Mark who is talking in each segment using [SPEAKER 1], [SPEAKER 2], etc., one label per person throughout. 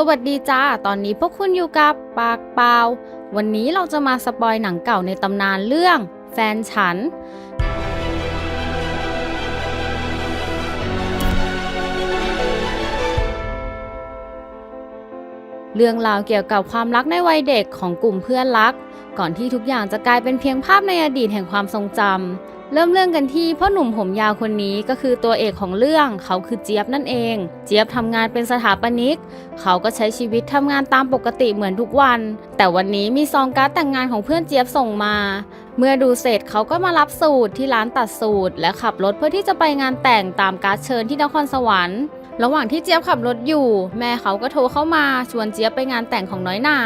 [SPEAKER 1] สวัสดีจ้า ตอนนี้พวกคุณอยู่กับปากเปล่า วันนี้เราจะมาสปอยหนังเก่าในตำนานเรื่อง แฟนฉัน เรื่องราวเกี่ยวกับความรักในวัยเด็กของกลุ่มเพื่อนรัก ก่อนที่ทุกอย่างจะกลายเป็นเพียงภาพในอดีตแห่งความทรงจำ เริ่มเรื่องกันที่พ่อหนุ่มผมยาวคนนี้ก็คือตัวเอกของเรื่องเขาคือเจี๊ยบนั่นเอง เจี๊ยบทำงานเป็นสถาปนิก เขาก็ใช้ชีวิตทำงานตามปกติเหมือนทุกวัน แต่วันนี้มีซองการ์ดแต่งงานของเพื่อนเจี๊ยบส่งมา เมื่อดูเสร็จเขาก็มารับสูตรที่ร้านตัดสูตร และขับรถเพื่อที่จะไปงานแต่งตามการ์ดเชิญที่นครสวรรค์ ระหว่างที่เจี๊ยบขับรถอยู่ แม่เขาก็โทรเข้ามาชวนเจี๊ยบไปงานแต่งของน้อยหนา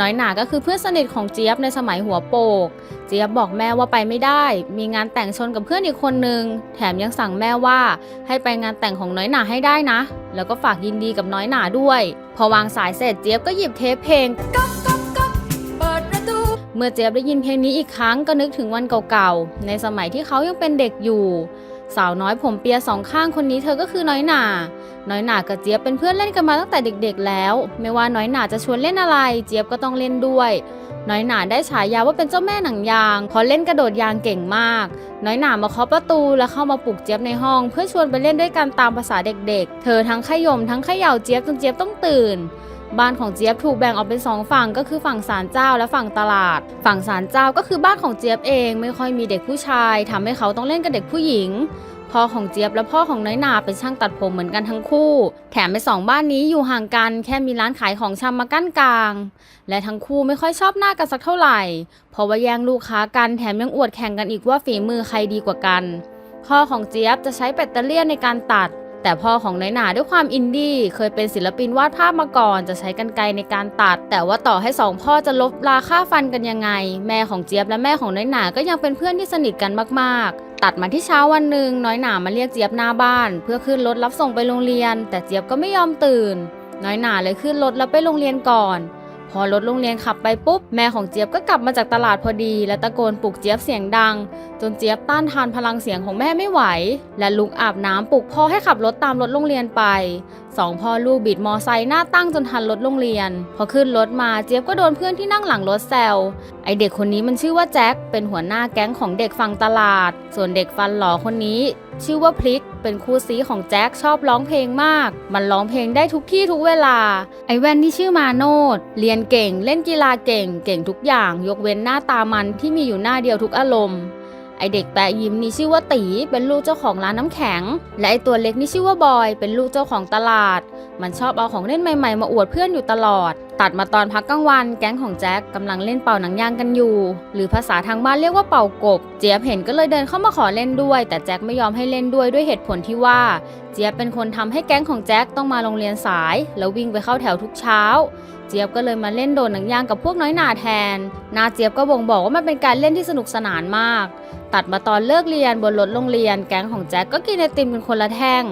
[SPEAKER 1] น้อยหนาก็คือเพื่อนสนิทของเจี๊ยบในสมัยหัวโปก เจี๊ยบบอกแม่ว่าไปไม่ได้ มีงานแต่งชนกับเพื่อนอีกคนนึง แถมยังสั่งแม่ว่า ให้ไปงานแต่งของน้อยหนาให้ได้นะ แล้วก็ฝากยินดีกับน้อยหนาด้วย พอวางสายเสร็จเจี๊ยบก็หยิบเทปเพลงเมื่อเจี๊ยบได้ยินเพลงนี้อีกครั้งก็นึกถึงวันเก่าๆ ในสมัยที่เขายังเป็นเด็กอยู่ สาวน้อยผมเปียสองข้างคนนี้เธอก็คือน้อยหนา น้อยหนากับเจี๊ยบเป็นเพื่อนเล่นกันมาตั้งแต่เด็กๆแล้ว ไม่ว่าน้อยหนาจะชวนเล่นอะไร เจี๊ยบก็ต้องเล่นด้วย น้อยหนาได้ฉายาว่าเป็นเจ้าแม่หนังยางเพราะเล่นกระโดดยางเก่งมาก น้อยหนามาเคาะประตูแล้วเข้ามาปลุกเจี๊ยบในห้อง เพื่อชวนไปเล่นด้วยกันตามภาษาเด็กๆ เธอทั้งขย่มทั้งเขย่าเจี๊ยบจนเจี๊ยบต้องตื่นบ้านของเจี๊ยบถูกแบ่งออกเป็นสองฝั่งก็คือฝั่งศาลเจ้าและฝั่งตลาด ฝั่งศาลเจ้าก็คือบ้านของเจี๊ยบเองไม่ค่อยมีเด็กผู้ชายทำให้เขาต้องเล่นกับเด็กผู้หญิง พ่อของเจี๊ยบและพ่อของน้อยนาเป็นช่างตัดผมเหมือนกันทั้งคู่ แถมไปสองบ้านนี้อยู่ห่างกันแค่มีร้านขายของชำมากั้นกลาง และทั้งคู่ไม่ค่อยชอบหน้ากันสักเท่าไหร่ เพราะว่าแย่งลูกค้ากันแถมยังอวดแข่งกันอีกว่าฝีมือใครดีกว่ากัน พ่อของเจี๊ยบจะใช้แบตเตอรี่ยนในการตัด แต่พ่อของน้อยหนาด้วยความอินดี้เคยเป็นศิลปินวาดภาพมาก่อน จะใช้กันไกรในการตัด แต่ว่าต่อให้สองพ่อจะลบราค่าฟันกันยังไง แม่ของเจี๊ยบและแม่ของน้อยหนาก็ยังเป็นเพื่อนที่สนิทกันมากๆ ตัดมาที่เช้าวันหนึ่งน้อยหนามาเรียกเจี๊ยบหน้าบ้าน เพื่อขึ้นรถรับส่งไปโรงเรียน แต่เจี๊ยบก็ไม่ยอมตื่น น้อยหนาเลยขึ้นรถแล้วไปโรงเรียนก่อน อรถโรงเรียนขับไปปุ๊บ แม่ของเจี๊ยบก็กลับมาจากตลาดพอดี และตะโกนปลุกเจี๊ยบเสียงดัง จนเจี๊ยบต้านทานพลังเสียงของแม่ไม่ไหว และลุกอาบน้ำปลุกพ่อให้ขับรถตามรถโรงเรียนไปสองพ่อลูกบิดมอไซค์หน้าตั้งจนทันรถโรงเรียน พอขึ้นรถมาเจี๊ยบก็โดนเพื่อนที่นั่งหลังรถแซวไอเด็กคนนี้มันชื่อว่าแจ็คเป็นหัวหน้าแก๊งของเด็กฝั่งตลาด ส่วนเด็กฟันหล่อคนนี้ ชื่อว่าพลิก เป็นคู่ซีของแจ็คชอบร้องเพลงมาก มันร้องเพลงได้ทุกที่ทุกเวลา ไอแว่นที่ชื่อมาโนดเรียนเก่ง เล่นกีฬาเก่ง เก่งทุกอย่าง ยกเว้นหน้าตามันที่มีอยู่หน้าเดียวทุกอารมณ์ ไอเด็กแปะยิ้มนี่ชื่อว่าตีเป็นลูกเจ้าของร้านน้ำแข็ง และไอตัวเล็กนี่ชื่อว่าบอย เป็นลูกเจ้าของตลาด มันชอบเอาของเล่นใหม่ๆ มาอวดเพื่อนอยู่ตลอด ตัดมาตอนพักกลางวัน แก๊งของแจ็คกำลังเล่นเป่าหนังยางกันอยู่ หรือภาษาทางบ้านเรียกว่าเป่ากบ เจี๊ยบเห็นก็เลยเดินเข้ามาขอเล่นด้วย แต่แจ็คไม่ยอมให้เล่นด้วยด้วยเหตุผลที่ว่า เจี๊ยบเป็นคนทำให้แก๊งของแจ็คต้องมาโรงเรียนสาย แล้ววิ่งไปเข้าแถวทุกเช้า เจี๊ยบก็เลยมาเล่นโดดหนังยางกับพวกน้อยหนาแทน นาเจี๊ยบก็บ่งบอกว่ามันเป็นการเล่นที่สนุกสนานมาก ตัดมาตอนเลิกเรียนบนรถโรงเรียน แก๊งของแจ็คก็กินไอติมกันคนละแท่ง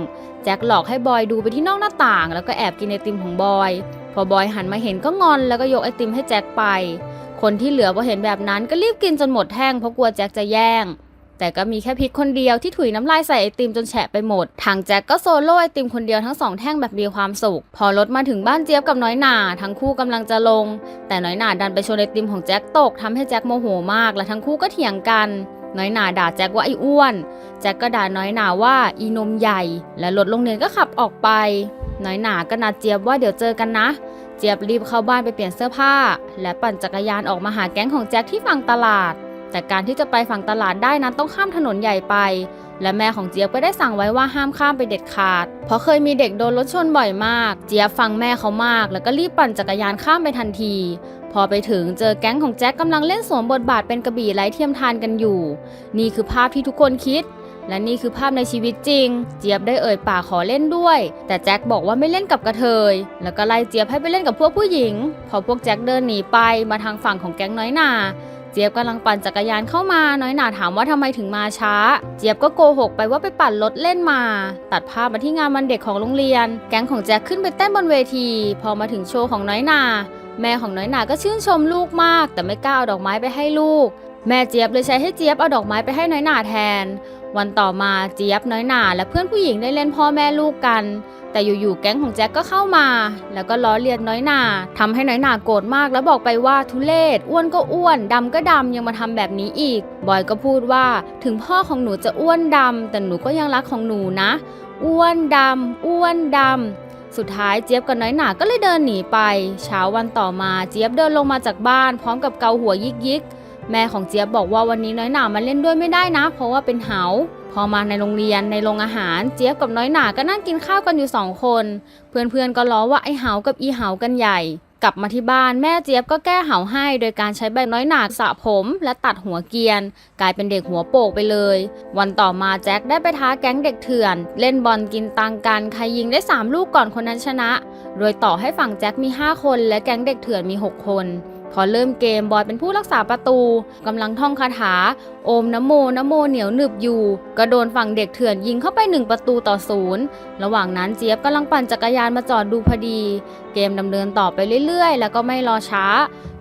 [SPEAKER 1] แจ็คหลอกให้บอยดูไปที่นอกหน้าต่าง แล้วก็แอบกินไอติมของบอย พอบอยหันมาเห็นก็งอนแล้วก็ยกไอติมให้แจ็คไป คนที่เหลือพอเห็นแบบนั้นก็รีบกินจนหมดแท่งเพราะกลัวแจ็คจะแย่ง แต่ก็มีแค่พิษคนเดียวที่ถุยน้ำลายใส่ไอติมจนแฉะไปหมด ทางแจ็คก็โซโล่ไอติมคนเดียวทั้งสองแท่งแบบมีความสุข พอรถมาถึงบ้านเจี๊ยบกับน้อยหนาทั้งคู่กำลังจะลง แต่น้อยหนาดันไปชนไอติมของแจ็คตกทำให้แจ็คโมโหมาก และทั้งคู่ก็เถียงกัน น้อยหนาด่าแจ็คว่าไอ้อ้วน แจ็คก็ด่าน้อยหนาว่าอีนมใหญ่ และรถโรงเรียนก็ขับออกไป น้อยหนาก็นัดเจี๊ยบว่าเดี๋ยวเจอกันนะ เจี๊ยบรีบเข้าบ้านไปเปลี่ยนเสื้อผ้า และปั่นจักรยานออกมาหาแก๊งของแจ็คที่ฝั่งตลาด แต่การที่จะไปฝั่งตลาดได้นั้นต้องข้ามถนนใหญ่ไป และแม่ของเจี๊ยบก็ได้สั่งไว้ว่าห้ามข้ามไปเด็ดขาด เพราะเคยมีเด็กโดนรถชนบ่อยมาก เจี๊ยบฟังแม่เขามาก แล้วก็รีบปั่นจักรยานข้ามไปทันที พอไปถึงเจอแก๊งของแจ็คกำลังเล่นสวมบทบาทเป็นกระบี่ไร้เทียมทานกันอยู่ นี่คือภาพที่ทุกคนคิดและนี่คือภาพในชีวิตจริง เจี๊ยบได้เอ่ยปากขอเล่นด้วย แต่แจ็คบอกว่าไม่เล่นกับกระเทย แล้วก็ไล่เจี๊ยบให้ไปเล่นกับพวกผู้หญิง พอพวกแจ็คเดินหนีไปมาทางฝั่งของแก๊งน้อยนา เจี๊ยบกำลังปั่นจักรยานเข้ามา น้อยหนาถามว่าทำไมถึงมาช้า เจี๊ยบก็โกหกไปว่าไปปั่นรถเล่นมา ตัดภาพมาที่งานวันเด็กของโรงเรียน แก๊งของแจ็คขึ้นไปเต้นบนเวที พอมาถึงโชว์ของน้อยหนาแม่ของน้อยหนาก็ชื่นชมลูกมาก แต่ไม่กล้าเอาดอกไม้ไปให้ลูก แม่เจี๊ยบเลยใช้ให้เจี๊ยบเอาดอกไม้ไปให้น้อยหนาแทน วันต่อมาเจี๊ยบน้อยหนาและเพื่อนผู้หญิงได้เล่นพ่อแม่ลูกกัน แต่อยู่ๆแก๊งของแจ็คก็เข้ามา แล้วก็ล้อเลียนน้อยหนาทำให้น้อยหนาโกรธมาก แล้วบอกไปว่าทุเลศอ้วนก็อ้วนดำก็ดำยังมาทำแบบนี้อีก บอยก็พูดว่าถึงพ่อของหนูจะอ้วนดำแต่หนูก็ยังรักของหนูนะ อ้วนดำอ้วนดำสุดท้ายเจี๊ยบกับน้อยหนาก็เลยเดินหนีไป เช้าวันต่อมาเจี๊ยบเดินลงมาจากบ้าน พร้อมกับเกาหัวยิกยิก แม่ของเจี๊ยบบอกว่าวันนี้น้อยหนามาเล่นด้วยไม่ได้นะ เพราะว่าเป็นเหาพอมาในโรงเรียนในโรงอาหารเจี๊ยบกับน้อยหนาก็นั่งกินข้าวกันอยู่สองคน เพื่อนๆก็ล้อว่าไอเหากับอีเหากันใหญ่ กลับมาที่บ้านแม่เจี๊ยบก็แก้เหาให้ โดยการใช้ใบน้อยหนาสระผมและตัดหัวเกียน กลายเป็นเด็กหัวโปกไปเลย วันต่อมาแจ็คได้ไปท้าแก๊งเด็กเถื่อน เล่นบอลกินตังกันใครยิงได้ 3 ลูกก่อนคนนั้นชนะ โดยต่อให้ฝั่งแจ็คมี 5 คน และแก๊งเด็กเถื่อนมี 6 คน พอเริ่มเกมบอยเป็นผู้รักษาประตูกำลังท่องคาถา โอมนโมนโมเหนียวหนึบอยู่ ก็โดนฝั่งเด็กเถื่อนยิงเข้าไปหนึ่งประตูต่อศูนย์ระหว่างนั้นเจี๊ยบกำลังปั่นจักรยานมาจอดดูพอดี เกมดำเนินต่อไปเรื่อยๆ แล้วก็ไม่รอช้า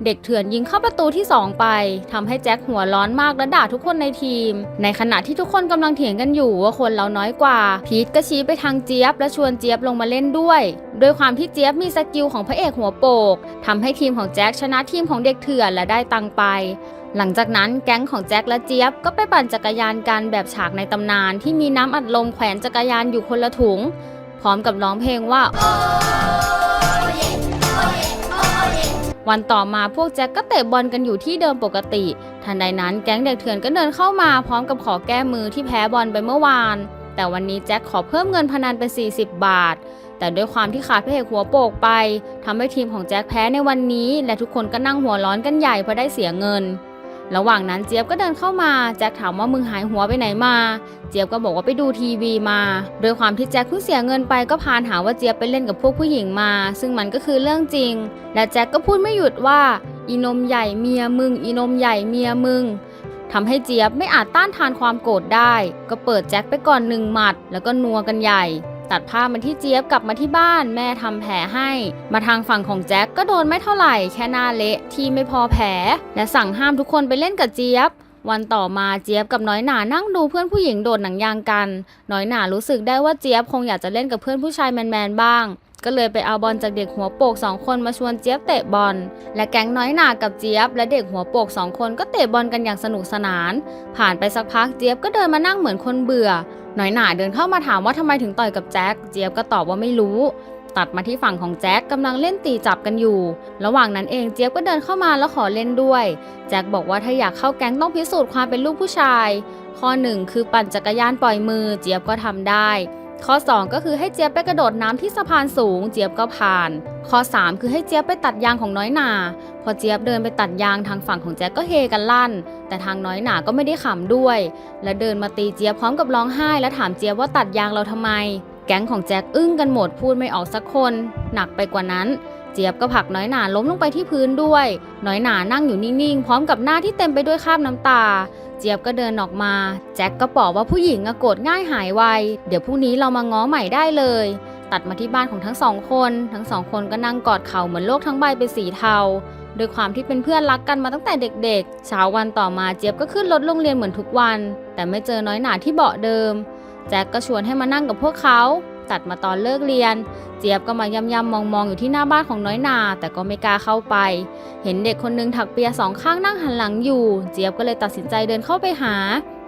[SPEAKER 1] เด็กเถื่อนยิงเข้าประตูที่ 2 ไปทำให้แจ็คหัวร้อนมากและด่าทุกคนในทีม ในขณะที่ทุกคนกำลังเถียงกันอยู่ว่าคนเราน้อยกว่า พีทก็ชี้ไปทางเจี๊ยบและชวนเจี๊ยบลงมาเล่นด้วย โดยความที่เจี๊ยบมีสกิลของพระเอกหัวโปกทำให้ทีมของแจ็คชนะทีมของเด็กเถื่อนและได้ตังไปหลังจากนั้นแก๊งของแจ็คและเจี๊ยบก็ไปปั่นจักรยานกันแบบฉากในตำนานที่มีน้ำอัดลมแขวนจักรยานอยู่คนละถุง พร้อมกับร้องเพลงว่า วันต่อมาพวกแจ็คก็เตะบอลกันอยู่ที่เดิมปกติ ทันใดนั้นแก๊งเด็กเถื่อนก็เดินเข้ามาพร้อมกับขอแก้มือที่แพ้บอลไปเมื่อวาน แต่วันนี้แจ็คขอเพิ่มเงินพนันเป็น 40 บาท แต่ด้วยความที่ขาดพระเอกหัวโปกไปทำให้ทีมของแจ็คแพ้ในวันนี้ และทุกคนก็นั่งหัวร้อนกันใหญ่เพราะได้เสียเงิน ระหว่างนั้นเจี๊ยบก็เดินเข้ามาแจ็คถามว่ามึงหายหัวไปไหนมา เจี๊ยบก็บอกว่าไปดูทีวีมา โดยความที่แจ็คเพิ่งเสียเงินไปก็พานหาว่าเจี๊ยบไปเล่นกับพวกผู้หญิงมา ซึ่งมันก็คือเรื่องจริง และแจ็คก็พูดไม่หยุดว่า อีนมใหญ่เมียมึง อีนมใหญ่เมียมึงทำให้เจี๊ยบไม่อาจต้านทานความโกรธได้ ก็เปิดแจ็คไปก่อนหนึ่งหมัด แล้วก็นัวกันใหญ่ ตัดภาพมาที่เจี๊ยบกลับมาที่บ้านแม่ทำแผลให้ มาทางฝั่งของแจ็คก็โดนไม่เท่าไหร่แค่หน้าเละที่ไม่พอแผล และสั่งห้ามทุกคนไปเล่นกับเจี๊ยบวันต่อมาเจี๊ยบกับน้อยหนานั่งดูเพื่อนผู้หญิงโดดหนังยางกัน น้อยหนารู้สึกได้ว่าเจี๊ยบคงอยากจะเล่นกับเพื่อนผู้ชายแมนๆบ้าง ก็เลยไปเอาบอลจากเด็กหัวโปกสองคนมาชวนเจี๊ยบเตะบอล และแก๊งน้อยหนากับเจี๊ยบ และเด็กหัวโปกสองคนก็เตะบอลกันอย่างสนุกสนาน ผ่านไปสักพักเจี๊ยบก็เดินมานั่งเหมือนคนเบื่อ น้อยหนาเดินเข้ามาถามว่าทำไมถึงต่อยกับแจ็คเจี๊ยบก็ตอบว่าไม่รู้ตัดมาที่ฝั่งของแจ็คกำลังเล่นตีจับกันอยู่ ระหว่างนั้นเองเจี๊ยบก็เดินเข้ามาแล้วขอเล่นด้วย แจ็คบอกว่าถ้าอยากเข้าแก๊งต้องพิสูจน์ความเป็นลูกผู้ชาย ข้อ 1 คือปั่นจักรยานปล่อยมือ เจี๊ยบก็ทำได้ ข้อ 2 ก็คือให้เจี๊ยบไปกระโดดน้ำที่สะพานสูง เจี๊ยบก็ผ่าน ข้อ 3 คือให้เจี๊ยบไปตัดยางของน้อยหนา พอเจี๊ยบเดินไปตัดยางทางฝั่งของแจ็คก็เฮกันลั่น แต่ทางน้อยหนาก็ไม่ได้ขำด้วย และเดินมาตีเจี๊ยบพร้อมกับร้องไห้ และถามเจี๊ยบว่าตัดยางเราทำไม แก๊งของแจ็คอึ้งกันหมดพูดไม่ออกสักคน หนักไปกว่านั้น เจี๊ยบก็ผลักน้อยหนาล้มลงไปที่พื้นด้วย น้อยหนานั่งอยู่นิ่งๆ พร้อมกับหน้าที่เต็มไปด้วยคราบน้ำตา เจี๊ยบก็เดินออกมา แจ็คก็บอกว่าผู้หญิงอะโกรธง่ายหายไว เดี๋ยวพรุ่งนี้เรามาง้อใหม่ได้เลย ตัดมาที่บ้านของทั้งสองคน ทั้งสองคนก็นั่งกอดเข่าเหมือนโลกทั้งใบเป็นสีเทาโดยความที่เป็นเพื่อนรักกันมาตั้งแต่เด็กๆ เช้าวันต่อมาเจี๊ยบก็ขึ้นรถโรงเรียนเหมือนทุกวัน แต่ไม่เจอน้อยหนาที่เบาะเดิม แจ็คก็ชวนให้มานั่งกับพวกเขา ตัดมาตอนเลิกเรียน เจี๊ยบก็มาย่ำๆมองๆอยู่ที่หน้าบ้านของน้อยนา แต่ก็ไม่กล้าเข้าไป เห็นเด็กคนนึงถักเปียสองข้างนั่งหันหลังอยู่ เจี๊ยบก็เลยตัดสินใจเดินเข้าไปหา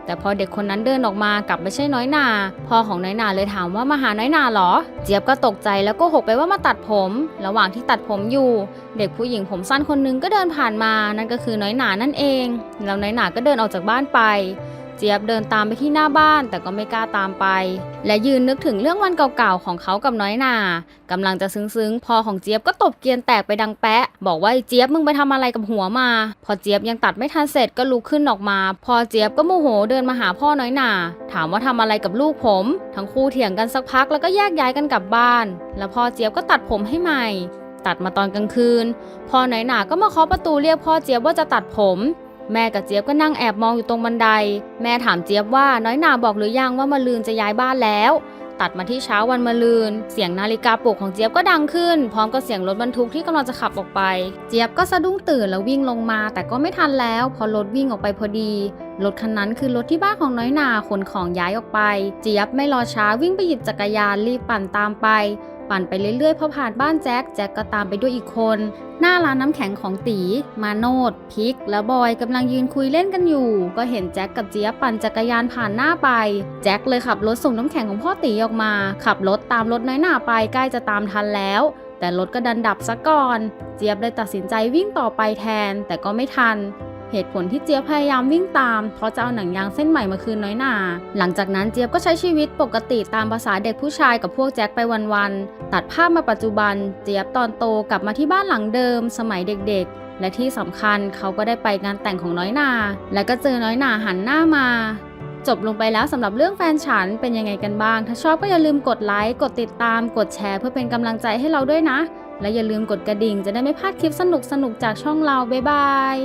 [SPEAKER 1] แต่พอเด็กคนนั้นเดินออกมากลับไม่ใช่น้อยนา พ่อของน้อยนาเลยถามว่ามาหาน้อยนาเหรอ เจี๊ยบก็ตกใจแล้วก็หกไปว่ามาตัดผม ระหว่างที่ตัดผมอยู่ เด็กผู้หญิงผมสั้นคนนึงก็เดินผ่านมา นั่นก็คือน้อยหนานั่นเอง แล้วน้อยหนาก็เดินออกจากบ้านไป เจี๊ยบเดินตามไปที่หน้าบ้านแต่ก็ไม่กล้าตามไป และยืนนึกถึงเรื่องวันเก่าๆของเขากับน้อยหนากำลังจะซึ้งๆพอของเจี๊ยบก็ตบเกียนแตกไปดังแปะ บอกว่าไอ้เจี๊ยบมึงไปทำอะไรกับหัวมา พอเจี๊ยบยังตัดไม่ทันเสร็จก็ลุกขึ้นออกมา พอเจี๊ยบก็โมโหเดินมาหาพ่อน้อยหนา ถามว่าทำอะไรกับลูกผม ทั้งคู่เถียงกันสักพักแล้วก็แยกย้ายกันกลับบ้าน แล้วพ่อเจี๊ยบก็ตัดผมให้ใหม่ตัดมาตอนกลางคืน พอน้อยหนาก็มาเคาะประตูเรียกพ่อเจี๊ยบว่าจะตัดผม แม่กับเจี๊ยบก็นั่งแอบมองอยู่ตรงบันได แม่ถามเจี๊ยบว่าน้อยหนาบอกหรือยังว่ามาลืนจะย้ายบ้านแล้ว ตัดมาที่เช้าวันมะรืน เสียงนาฬิกาปลุกของเจี๊ยบก็ดังขึ้น พร้อมกับเสียงรถบรรทุกที่กำลังจะขับออกไป เจี๊ยบก็สะดุ้งตื่นแล้ววิ่งลงมา แต่ก็ไม่ทันแล้ว พอรถวิ่งออกไปพอดีรถคันนั้นคือรถที่บ้านของน้อยนาขนของย้ายออกไป เจี๊ยบไม่รอช้าวิ่งไปหยิบจักรยานรีบปั่นตามไป ปั่นไปเรื่อยๆพอผ่านบ้านแจ็คแจ็คก็ตามไปด้วยอีกคน หน้าร้านน้ำแข็งของตี มาโนดพิก และบอยกำลังยืนคุยเล่นกันอยู่ ก็เห็นแจ็คกับเจี๊ยบปั่นจักรยานผ่านหน้าไป แจ็คเลยขับรถส่งน้ำแข็งของพ่อตีออกมา ขับรถตามรถน้อยหน้าไปใกล้จะตามทันแล้ว แต่รถก็ดันดับซะก่อน เจี๊ยบเลยตัดสินใจวิ่งต่อไปแทน แต่ก็ไม่ทัน เหตุผลที่เจี๊ยบพยายามวิ่งตาม เพราะจะเอาหนังยางเส้นใหม่มาคืนน้อยนา หลังจากนั้นเจี๊ยบก็ใช้ชีวิตปกติตามภาษาเด็กผู้ชายกับพวกแจ็คไปวันๆ ตัดภาพมาปัจจุบัน เจี๊ยบตอนโตกลับมาที่บ้านหลังเดิม สมัยเด็กๆ และที่สำคัญเขาก็ได้ไปงานแต่งของน้อยนา และก็เจอน้อยนาหันหน้ามา จบลงไปแล้วสำหรับเรื่องแฟนฉันเป็นยังไงกันบ้าง ถ้าชอบก็อย่าลืมกดไลค์กดติดตาม กดแชร์ เพื่อเป็นกำลังใจให้เราด้วยนะ และอย่าลืมกดกระดิ่งจะได้ไม่พลาดคลิปสนุกๆจากช่องเราบ๊ายบาย